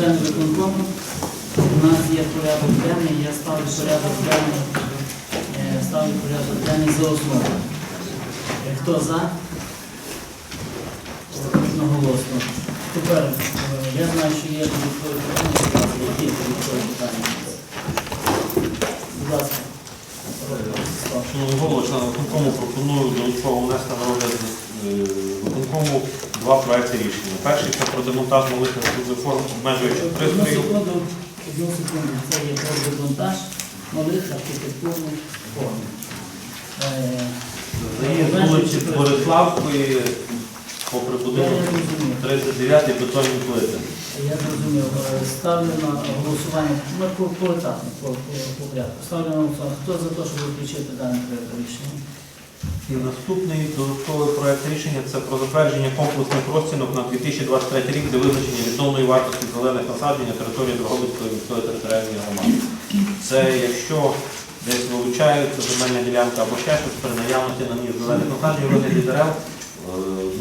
члени виконкому. У нас є порядок денний, я ставлю порядок денний, е, ставлю порядок денний за основу. Е, Хто за? Одноголосно. Тепер е, я знаю, що є додаткові питання. Які додаткові питання? Будь ласка. Шановний голово, члени виконкому пропоную додатково внести на розгляд виконкому два проекти рішення. Перший це про демонтаж малих форм обмежуючих Одну пристроїв. одну секунду. Це є про демонтаж малих архітектурних форм. Е, Заїзд вулиці Бориславської, попри будинок не розумію. 39 бетонні плити. Я зрозумів. Е, Ставлю на голосування. Ми по, по, по, по порядку. Ставлю на голосування. Хто за те, щоб виключити дане рішення? І наступний додатковий проект рішення це про затвердження комплексних розцінок на 2023 рік для визначення відновної вартості зелених насаджень на території Дрогобицької міської територіальної громади. Це якщо десь вилучається земельна ділянка або ще щось при наявності на ній зелених насаджень у вигляді дерев, е,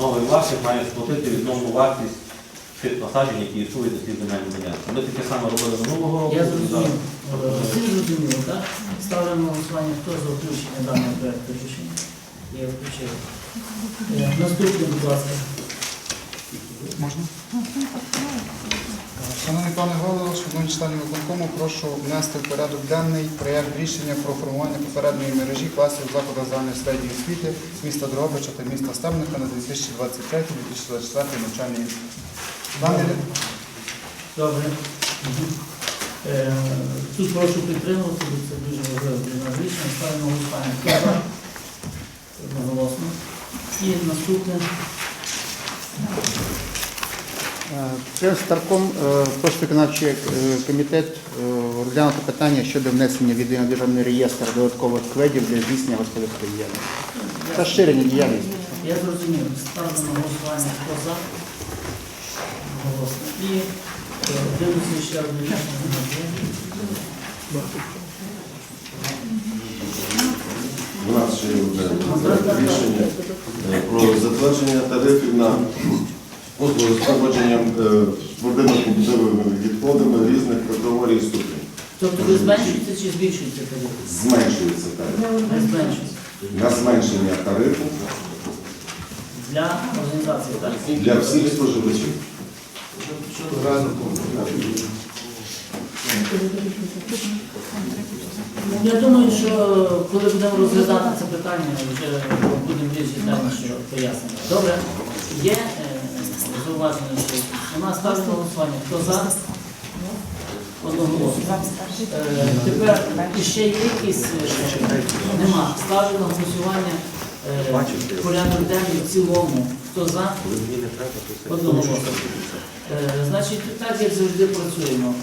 новий власник має сплатити відновну вартість тих насаджень, які існують на цій земельній ділянці. Ми таке саме робили минулого року. Я зрозумів. Е, Всі зрозуміли, так? Ставлю голосування. Хто за включення даного проекту рішення? Я включив. Е, Наступний, будь ласка. Можна? Шановний пане голово, шановні члени виконкому, прошу внести в порядок денний проєкт рішення про формування попередньої мережі класів закладів загальної середньої освіти з міста Дрогобича та міста Стебника на 2023-2024 навчальний рік. Даний Добре. Е, Тут прошу підтримувати, бо це дуже важливо для нас рішення. Ставимо голосування. Одноголосно. І наступне. Член Старком е, виконавчий е, комітет е, розглянути питання щодо внесення в єдиний державний реєстр додаткових кведів для здійснення господарської діяльності. Та ширення діяльності. Я зрозумів. Ставлю на голосування. Хто за? Одноголосно. І е, дивлюся ще одне одне рішення е, про затвердження тарифів на послуги з поводженням е, спортивно-побутовими відходами різних категорій ступенів. Тобто ви зменшуєте чи збільшуєте тариф? Зменшується тариф. Не зменшується. На зменшення тарифу Для організації, так? для всіх споживачів. Я думаю, що коли будемо розглядати це питання, вже будемо більш детальніше пояснення. Добре, є е, зауваження, що у нас ставить голосування. Хто за? Одноголосно. Е, Тепер ще є якісь е, нема. Ставлю на голосування порядок денний в цілому. Хто за? Одноголосно. Е, Значить, так як завжди працюємо.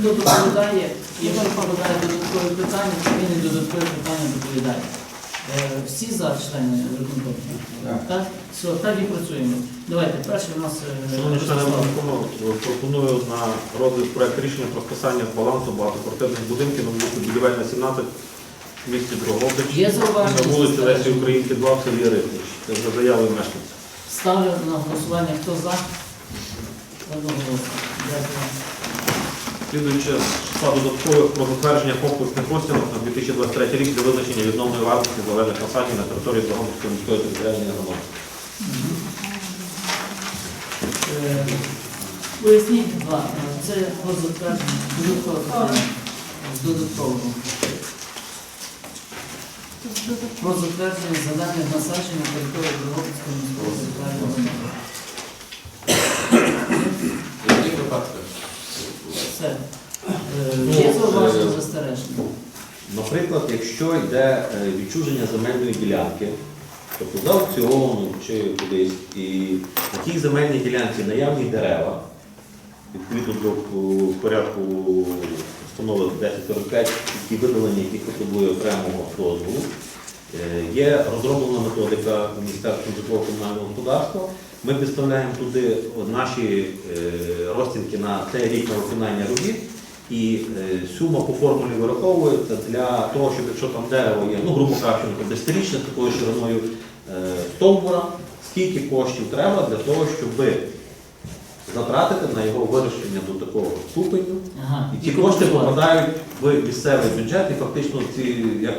Хто доповідає, якщо попадає додаткові питання, то він і додаткові питання доповідає. Е, Всі за члени виконкому? Так? Все, так і працюємо. Давайте, перший у нас е, Шановні члени Ростислав. виконкому, пропоную на розгляд проект рішення про списання з балансу багатоквартирних будинків на вулиці Будівельна 17 в місті Дрогобич. Є зауваження? На вулиці Лесі Українки 2 в селі Рипнич. Це вже заяви мешканців. Ставлю на голосування. Хто за? Одноголосно. Дякую. Слідуючи числа додаткових про затвердження комплексних розцінок на 2023 рік для визначення відновної вартості зелених насаджень на території Дрогобицької міської територіальної громади. Е, Поясніть, будь ласка, це по затвердженню додаткове. З додаткового. Про затвердження зелених насаджень на території Дрогобицької міської територіальної громади. Все. Е, Є зауваження застереження? Наприклад, якщо йде е, відчуження земельної ділянки, тобто за аукціону чи кудись, і на тій земельній ділянці наявні дерева, відповідно до е, порядку постанови 1045, які видалення, які потребує окремого дозволу, е, є розроблена методика Міністерства житлово-комунального господарства. Ми підставляємо туди наші е, розцінки на цей рік на виконання робіт. І е, сума по формулі вираховується для того, щоб якщо там дерево є, ну, грубо кажучи, наприклад, десятирічне з такою шириною е, стовбура, скільки коштів треба для того, щоб затратити на його вирішення до такого ступеню. Ага. І ті кошти попадають в місцевий бюджет, і фактично ці як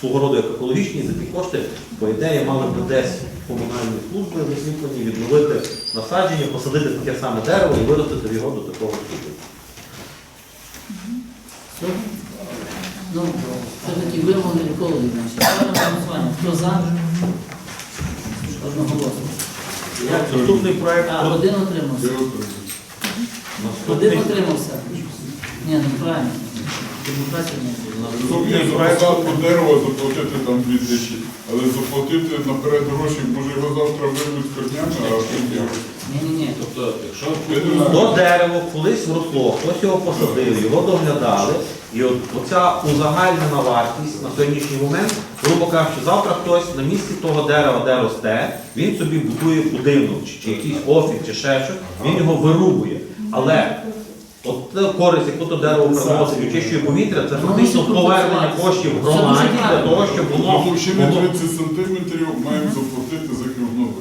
свого роду як екологічні, за ті кошти, по ідеї, мали б десь комунальні служби закріплені, відновити насадження, посадити таке саме дерево і виростити його до такого. Все? Ну, це такі вимоги наші. Голосування. Хто за? Одноголосно. Наступний проект А, один утримався. Один утримався. Ні, ну правильно. Демократія не буде. Тобто проект. заплатити там 2 тисячі, але заплатити наперед гроші, може його завтра вирвуть з корнями, а потім. Ні-ні-ні. Тобто, якщо Я не. То дерево колись росло, хтось його посадив, його доглядали, і от оця узагальнена вартість на сьогоднішній момент, грубо кажучи, завтра хтось на місці того дерева, де росте, він собі будує будинок, чи, чи якийсь офіс, чи ще щось, він його вирубує. Але от та користь, яку то дерево приносить, очищує повітря, це фактично повернення коштів громаді для того, щоб воно Площини було 30 сантиметрів маємо заплатити за хівнове.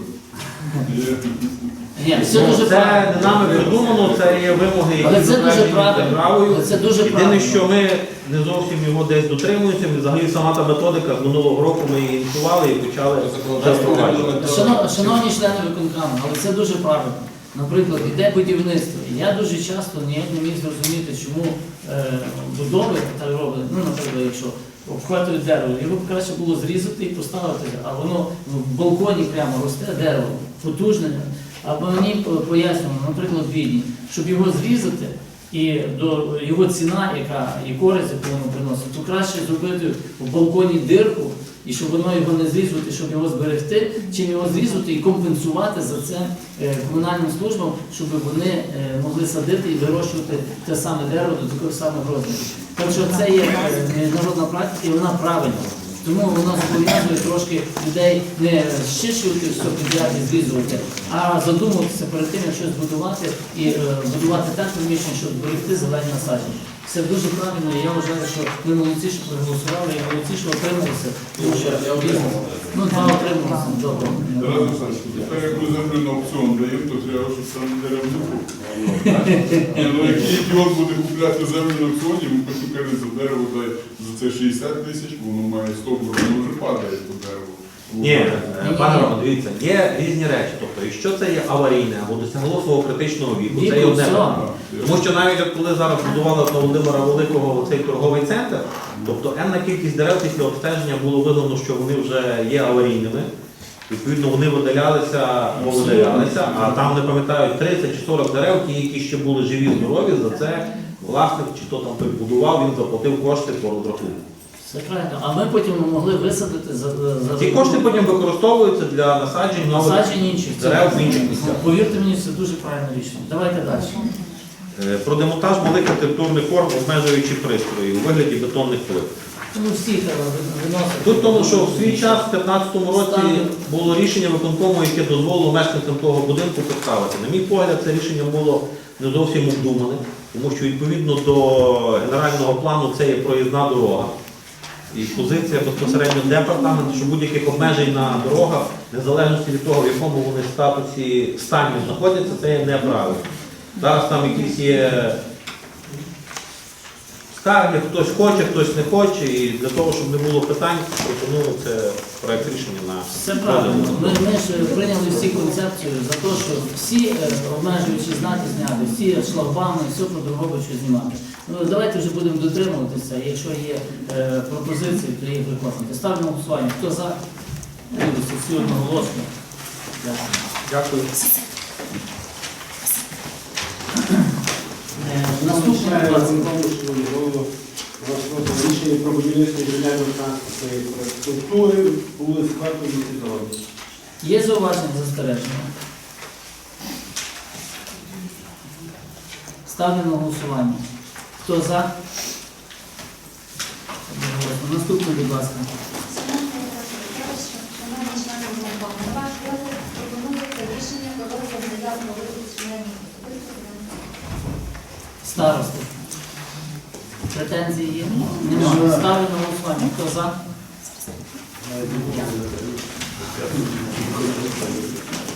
Ні, все дуже Ну, Це не нами придумано, це є вимоги, які це дуже затверджені правильно. державою. Але це дуже Єдине, правильно. що ми не зовсім його десь дотримуємося, і взагалі сама та методика з минулого року ми її ініціювали і почали вже впроваджувати. Шано- Шановні члени виконкому, але це дуже правильно. Наприклад, іде будівництво. І я дуже часто ніяк не міг зрозуміти, чому е, будови так роблять. Ну, наприклад, якщо обхватують дерево, його б краще було зрізати і поставити, а воно в балконі прямо росте дерево, потужне. Або мені по- пояснювали, наприклад, в Відні, щоб його зрізати і до його ціна, яка і користь, яку воно приносить, то краще зробити в балконі дирку, і щоб воно його не зрізати, щоб його зберегти, чим його зрізати і компенсувати за це е, комунальним службам, щоб вони е, могли садити і вирощувати те саме дерево до таких самих розмірів. Так що це є е, міжнародна практика і вона правильна. Тому вона зобов'язує трошки людей не щищувати все підряд і зрізувати, а задумуватися перед тим, як щось будувати і е, будувати так приміщення, щоб зберегти зелені насадження. Це дуже правильно, і я вважаю, що ми молодці, що проголосували, і молодці, що отрималися. Тому що я бізнес. Ну, два отрималися. Добре. Тарас Олександрович, тепер як ми землю на аукціон даємо, то треба, щоб сам не. Ні, Ну який ідіот буде купляти землю на аукціоні, ми потім каже, за дерево за це 60 тисяч, воно має стовбур, воно вже падає то дерево. Ні, е, пане Роман, дивіться, є різні речі. Тобто, якщо це є аварійне або досягло свого критичного віку, це є одне. питання. Тому що навіть от коли зараз будували на Володимира Великого цей торговий центр, тобто енна кількість дерев після обстеження було визнано, що вони вже є аварійними. Відповідно, вони видалялися видалялися, а там не пам'ятаю 30 чи 40 дерев, ті, які ще були живі, здорові, за це власник чи хто там той будував, він заплатив кошти по розрахунку. Все правильно. А ми потім могли висадити за, за Ці кошти потім використовуються для насаджень нових насаджень інших. дерев в інших місцях. Повірте мені, це дуже правильне рішення. Давайте далі. Е, Про демонтаж малих архітектурних форм, обмежуючи пристрої у вигляді бетонних плит. Ну, всі треба виносити. Тут тому, що в свій час, в 2015 році, було рішення виконкому, яке дозволило мешканцям того будинку поставити. На мій погляд, це рішення було не зовсім обдумане, тому що відповідно до генерального плану це є проїзна дорога. І позиція безпосередньо департаменту, що будь-яких обмежень на дорогах, незалежно від того, в якому вони статусі стані знаходяться, це є неправильно. Зараз там якісь є скарги, хтось хоче, хтось не хоче, і для того, щоб не було питань, пропоную це проект рішення на Все правильно. Ми, ми ж прийняли всі концепцію за те, що всі е, обмежуючі знаки зняти, всі шлагбами, все про Дрогобичу знімати. Ну, давайте вже будемо дотримуватися. Якщо є е, пропозиції, то їх виконувати. Ставимо на голосування. Хто за? Дивіться, всі одноголосно. Дякую. Дякую. Наступне. Рішення про будівництво інженерної транспортної інфраструктури були складені місті. Є зауваження застереження? Ставлю на голосування. Хто за? Наступне, будь ласка. Шановні члени виконкому, на ваш розгляд пропонується рішення про розгляд заяв про випуск членів особисто Старости. Претензії є? Немає. Ставлю на голосування. Хто за?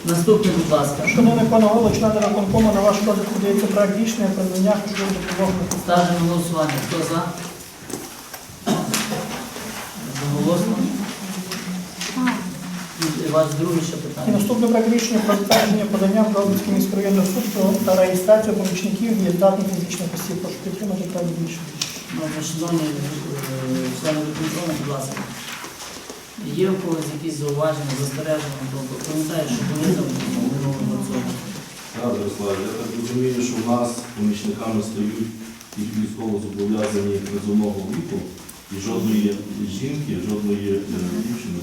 Наступний, будь ласка. Шановний пане голово, члени виконкому, на ваш розгляд подається проект рішення про надання допомог Ставлю на голосування. Хто за? Одноголосно. І Ваш другий ще І питання. наступне проект рішення про затвердження подання Бровницький міський районний суд про- та реєстрацію помічників дієздатних фізичних осіб. Прошу підтримати проект рішення. Ну, Шановні е, члени виконкому, будь ласка. Є у когось якісь зауваження, застереження? Бо Пам'ятаю, що були там минулого цього. Так, Ярослав, я так розумію, що в нас помічниками стають ті військово зобов'язані призовного віку, і жодної жінки, жодної е, дівчини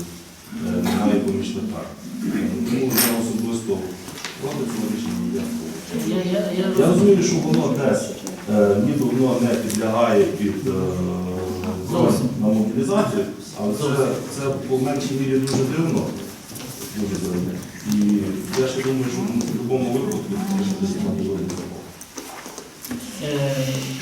немає помічника. Тому я особисто проти цього рішення я. Розумію, що воно десь е, ніби воно не підлягає під е, на мобілізацію, але це, це по меншій мірі дуже дивно. Дуже дивно. І я ще думаю, що в будь-якому випадку. Е,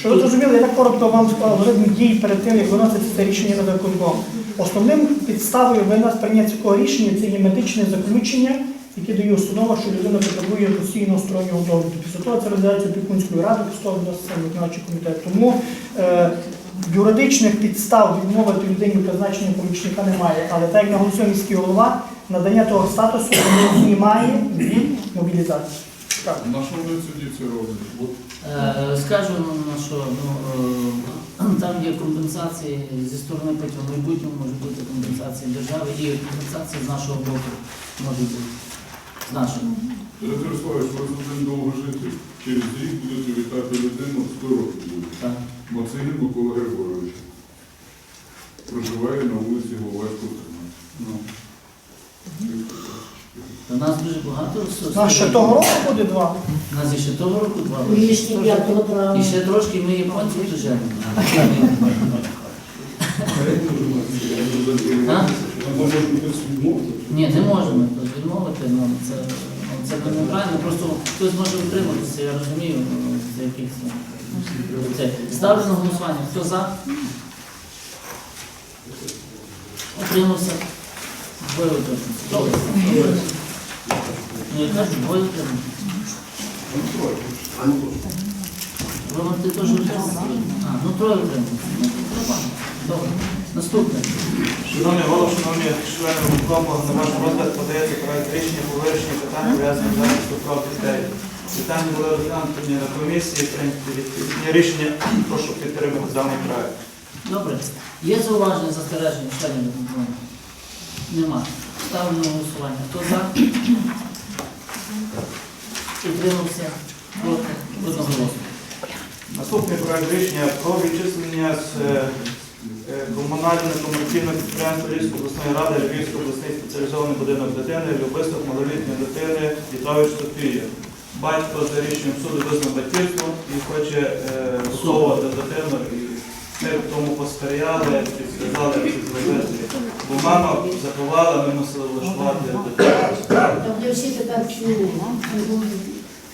Що ви зрозуміли, я так коротко вам сказав алгоритм дій перед тим, як виноситься це рішення на виконком. Основним підставою прийняття цього рішення це є медичне заключення, яке дає установа, що людина потребує постійного стороннього догляду. Після того це розглядається опікунською радою, на виконавчий комітет. Тому е, юридичних підстав відмовити людині в призначенні помічника немає. Але так як наголосив міський голова, надання того статусу не знімає від мобілізації. Так. На що вони тоді це роблять? Е, Скажу, ну, що ну, е, там є компенсації зі сторони потім в майбутньому може бути компенсація держави і компенсація з нашого боку може бути. З нашого. Петро Ярославович, ви будемо довго жити. Через рік будете вітати людину 100 років буде. Мацегін Микола Григорович. Проживає на вулиці Головецького 13. У нас дуже багато У нас ще того року буде два. У нас і ще того року два п'ятого травня. І ще трошки ми японців доженемо. Ні, не можемо відмовити, ну це, ну, це неправильно, просто хтось може утриматися, я розумію, ну, за яких це. це. Ставлю на голосування. Хто за? Утримався. Двоє утримався. Хто ви? Ну, я кажу, двоє утримався. Рома, ти теж утримався? А, ну троє. Ну. Добре. Наступне. Шановний голов, шановні члени виконкому, на ваш розгляд подається проект рішення по вирішенню питань пов'язаних з захисту прав дітей. Питання були розглянуті на комісії, прийняті відповідні рішення. Прошу підтримати даний проект. Добре. Є зауваження, застереження членів виконкому? Нема. Ставлю на голосування. Хто за? Утримався? Проти? Одноголосно. Наступний проект рішення про відчислення з е, е, комунального комерційного підприємства Львівської обласної ради Львівський обласний спеціалізований будинок дитини, любисток малолітньої дитини Вітрович Софія. Батько за рішенням суду визнав батьківство і хоче е, виховувати дитину. І ми в тому як це зробити. Бо мама заховала, ми мусили влаштувати дитину. Там де всі тепер всі.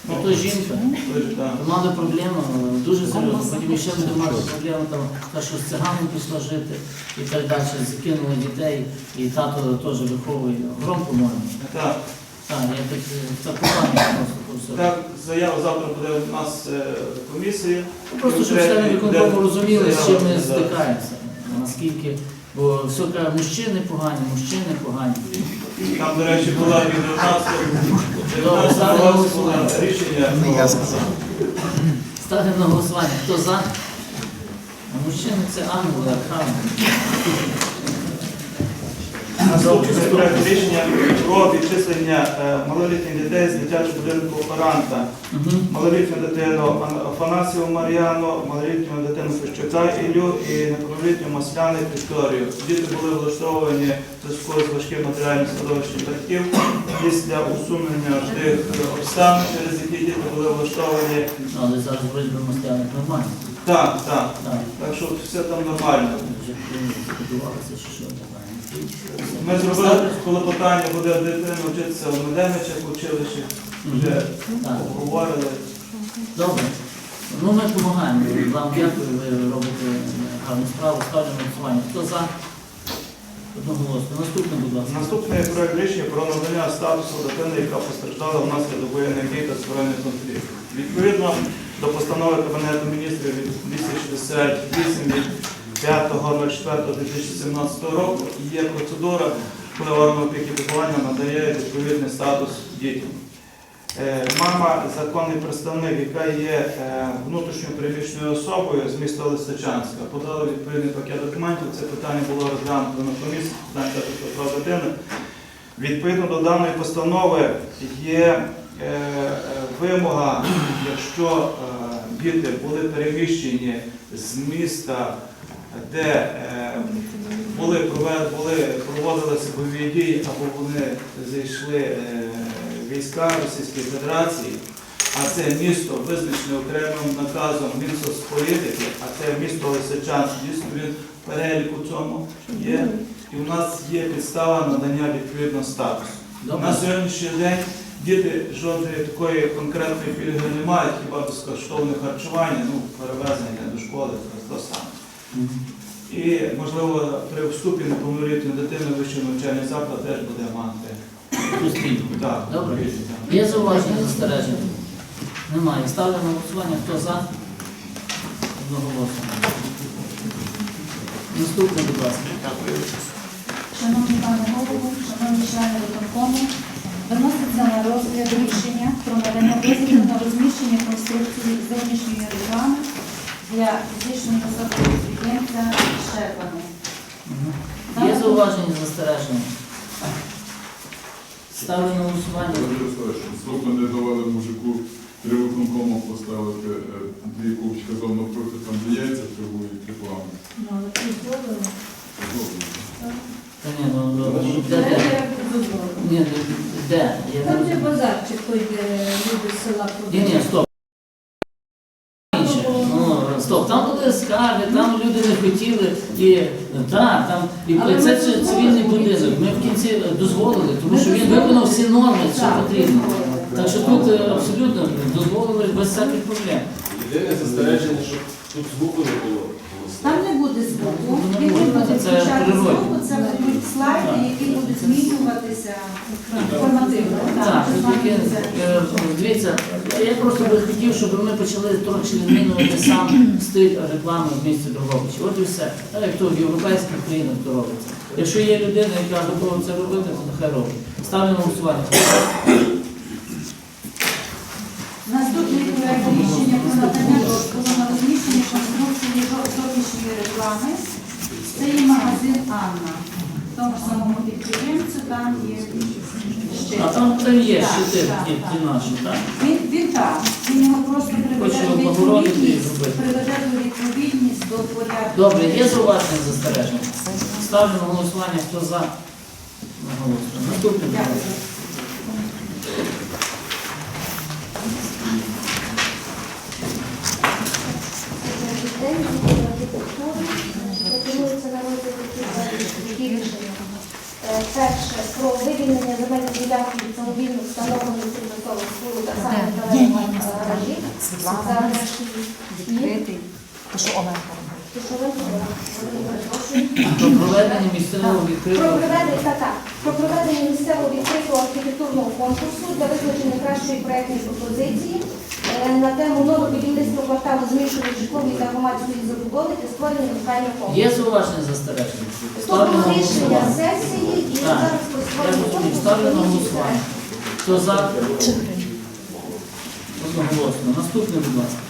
Ну, то жінка. То мали проблему, дуже серйозно. Потім ще буде мати проблему, там, та, що з циганом пішла жити і так далі. Закинули дітей, і тато теж виховує. Громко можна. Так. Так, я так, е, це питання просто по. Так, заява завтра буде у нас е, комісії. Ну, Просто щоб члени виконкому розуміли, з чим ми стикаємося. Наскільки, бо все каже, мужчини погані, мужчини погані. Там, до речі, була від 19 Добре, 19 ставлю на голосування. рішення. Ставимо на голосування. Хто за? А мужчини це ангели, архангели. Наступний проект рішення про відчислення е, малолітніх дітей з дитячого будинку операнта. Малолітню дитину Ан- Афанасіву Мар'яну, малолітню дитину Фещука Ілю і неповнолітню Масляник Вікторію. Діти були влаштовані в зв'язку з важким матеріальним становищем батьків. Після усунення тих обставин, через які діти були влаштовані. Але зараз вроді би мостяник нормально. Так, так. Так. Що все там нормально. Вже що. Ми зробили, коли питання буде дитина вчитися в Меденичах училищі, вже обговорили. Добре. Ну, ми допомагаємо. Вам дякую, ви робите гарну справу. Ставлю на голосування. Хто за? Одноголосно. Наступне, будь ласка. Наступний проект рішення про надання статусу дитини, яка постраждала внаслідок воєнних дій та збройних конфліктів. Відповідно до постанови Кабінету міністрів від 268 від 5.04.2017 року є процедура, коли орган і надає відповідний статус дітям. Е, Мама, законний представник, яка є е, внутрішньою переміщеною особою з міста Лисичанська, подала відповідний пакет документів. Це питання було розглянуто на комісії захисту прав дитини. Відповідно до даної постанови є е, вимога, якщо діти були переміщені з міста, де е, були, були проводилися бойові дії або вони зайшли е, війська Російської Федерації, а це місто визначене окремим наказом Мінсоцполітики, а це місто Лисичанськ, дійсно він в переліку цьому є. І у нас є підстава надання відповідного статусу. На сьогоднішній день діти жодної такої конкретної пільги не мають, хіба безкоштовне харчування, ну, перевезення до школи, це то саме. І, можливо, при вступі неповнолітньої дитини вищий навчальний заклад теж буде мати. Так, Добре. так. Є зауваження, застереження? Немає. Ставлю на голосування. Хто за? Одноголосно. Наступне, будь ласка. Шановні пане голову, шановні члени виконкому, виноситься на розгляд рішення про надання дозволу на розміщення конструкції зовнішньої реклами для фізичної особи Щербани. Мгм. Є зауваження, застереження? Ставлю на голосування. Просто не давали мужику три виконкому поставити е, дві копчика зон навпроти, там де яйця торгують рекламу. Ну, але це зробили. Та ні, ну, ну, де, де? Ні, ну, де? Я Там не же базарчик, той, де люди з села Ні, ні, стоп. Інше. Ну, скарги, там люди не хотіли, і так, там і Але це ми цивільний будинок. Ми в кінці е, дозволили, тому що він виконав всі норми, що потрібно. Так що тут е, абсолютно дозволили без всяких проблем. Єдине застереження, щоб тут звуку не було. Там не буде звуку, він не буде включати звуку, це будуть слайди, які будуть змінюватися формативно. Так, е, дивіться, я просто би хотів, щоб ми почали трохи змінювати сам стиль реклами в місті Дрогобичі. От і все. Так як то в європейських країнах то робиться. Якщо є людина, яка готова це робити, то нехай робить. Ставлю на голосування. Наступний проект рішення про надання зовнішньої реклами. Це є магазин Анна. В Тому самому підприємцю там є ще. А там там є так, ті, ті наші, так? Він, він так, він його просто приведе Хоче до облагородити і відповідність, зробити. приведе до відповідність до порядку. Добре, є зауваження застереження? Ставлю на голосування, хто за. Наголошую. Наступний. будь ласка. Дякую. День пропонується рішення. Перше, про вивільнення земельної ділянки від самовільно встановлених тимчасових споруд, а саме. Відкритий. Перепрошую. Про проведення місцевого відкритого. та про проведення місцевого відкритого архітектурного конкурсу для визначення кращої проєктної пропозиції на тему нового будівництва кварталу змішаної житлової та громадської забудови та створення локального комплексу. Є зауваження застереження? То було рішення сесії і Так, зараз про Я створення розумію. конкурсу. Ставлю на голосування. Хто за? Одноголосно. Наступне, будь ласка.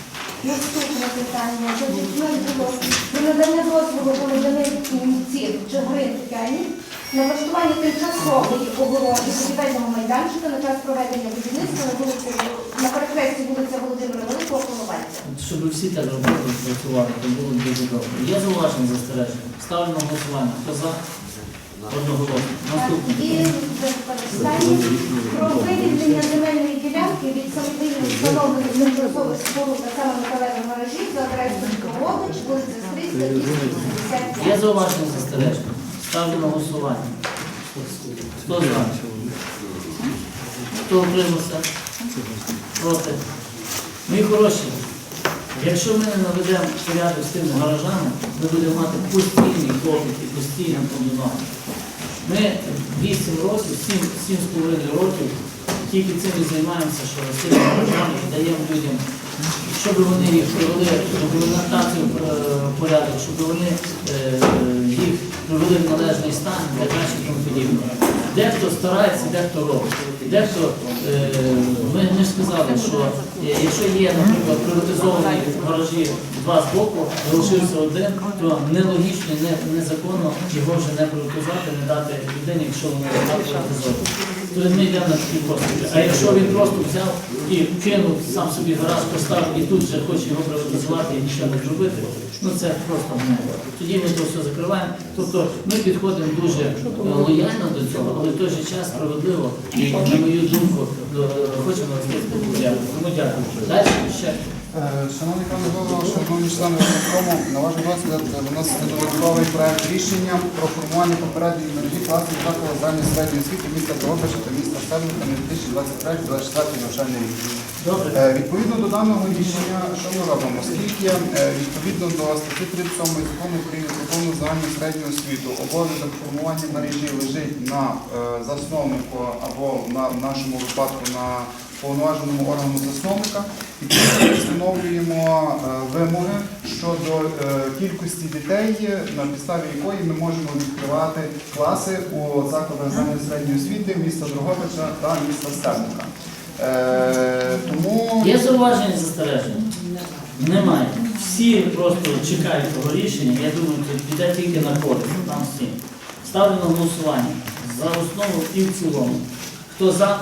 Наступне питання. Значить, у нас було про надання дозволу громадянинці Чигрин Тетяні на влаштування тимчасової огороди будівельного майданчика на час проведення будівництва на вулиці на перехресті вулиця Володимира Великого Коновальця. Щоб всі так робили, працювали, то було б дуже добре. Є зауваження застереження? Ставлю на голосування. Хто за? Одноголосно. Наступне. І останнє про вивільнення земельної ділянки від самовільно встановлених тимчасових споруд та саме металевих гаражів за адресою Дрогобич, вулиця Стрийська, 255. Є зауваження застереження? Ставлю на голосування. Хто за? Хто утримався? Проти? Мої хороші, якщо ми не наведемо порядок з тими гаражами, ми будемо мати постійний попит і постійну проблему. Ми 8 років, 7, 7,5 років тільки цим і займаємося, що програми і даємо людям, щоб вони їх привели документацію е, порядок, щоб вони е, їх привели в належний стан для тому подібне. Дехто старається, дехто робить. Дехто, е, ми, ж сказали, що якщо є, наприклад, приватизовані гаражі два з боку, залишився один, то нелогічно, незаконно його вже не приватизувати, не дати людині, якщо вони приватизовані. Ми йдемо на такі поступи. А якщо він просто взяв і кинув сам собі гараж, поставив і тут же хоче його приватизувати і нічого не зробити, ну це просто не. Тоді ми то все закриваємо. Тобто ми підходимо дуже е, лояльно до цього, але в той же час справедливо на мою думку, хочемо розповісти. Тому дякую. Далі ще. Е, Шановні пане голово, шановні члени виконкому, на ваш розгляд виноситься додатковий проект рішення про формування попередньої мережі класів закладу загальної середньої освіти міста Дрогобича та міста Стебника на 2023-2024 навчальний рік. Е, Відповідно до даного рішення, що ми робимо? Оскільки е, відповідно до статті 37 закону України про повну загальну середню освіту обов'язок формування мережі лежить на е, засновнику або на в нашому випадку на повноваженому органу засновника, і ми встановлюємо е, вимоги щодо е, кількості дітей, на підставі якої ми можемо відкривати класи у закладах середньої освіти міста Дрогобича та міста Стебника. Е, Тому Є зауваження застереження? Немає. Всі просто чекають того рішення. Я думаю, це піде тільки на користь. Там всі. Ставлю на голосування. За основу і в цілому. Хто за?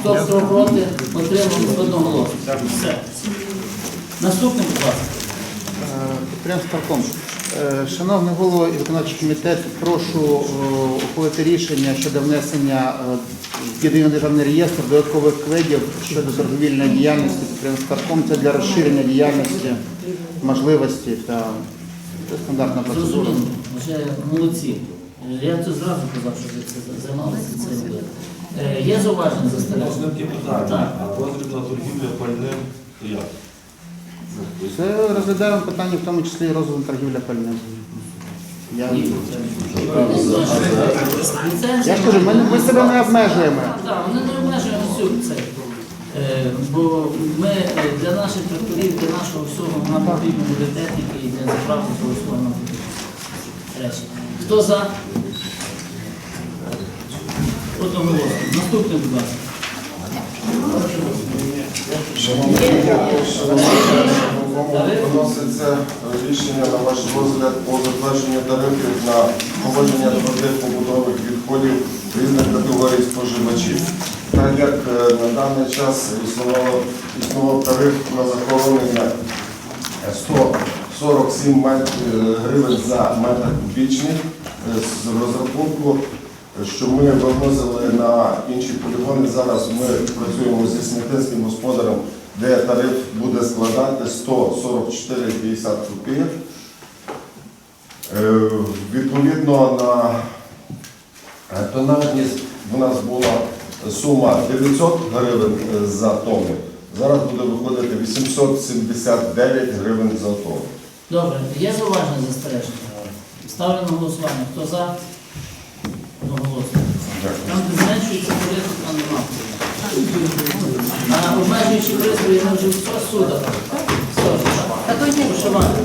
Хто проти? Отримав одноголосно. Все. Наступний, будь ласка. Е, Підприємство Старком. Е, Шановний голово і виконавчий комітет, прошу е, ухвалити рішення щодо внесення в єдиний державний реєстр додаткових кведів щодо торговільної діяльності підприємства Старком. Це для розширення діяльності, можливості та це стандартна процедура. Зрозуміло. Молодці. Я це зразу казав, що ви це займалися цим. Е, Є зауваження застереження? Таке питання. Так. А дозвіл на пальним то як? Це розглядаємо питання, в тому числі і розвиток торгівля пальним. Я, я ж кажу, ми, ми себе не обмежуємо. Так, вони не обмежуємо всю це. Е, Бо ми е, для наших тракторів, для нашого всього нам потрібно буде техніки і для заправки того всього нам потрібно речі. Хто за? Одноголосно. Наступний, будь ласка. Шановні виноситься рішення на ваш розгляд по затвердженню тарифів на поводження твердих побутових відходів різних категорій споживачів. Так як е, на даний час існував тариф на захоронення 147 е, гривень за метр кубічний е, з розрахунку, що ми виносили на інші полігони. Зараз ми працюємо зі смітинським господарем, де тариф буде складати 144,50 копійок. Е, Відповідно на е, тонажність у нас була сума 900 гривень е, за тонну. Зараз буде виходити 879 гривень за тонну. Добре, є зауваження застереження? Ставлю на голосування. Хто за? Дякую. Там, де зменшується порядок, там нема. А обмежуючи пристрої, ми вже все судах. Все, Пошивати.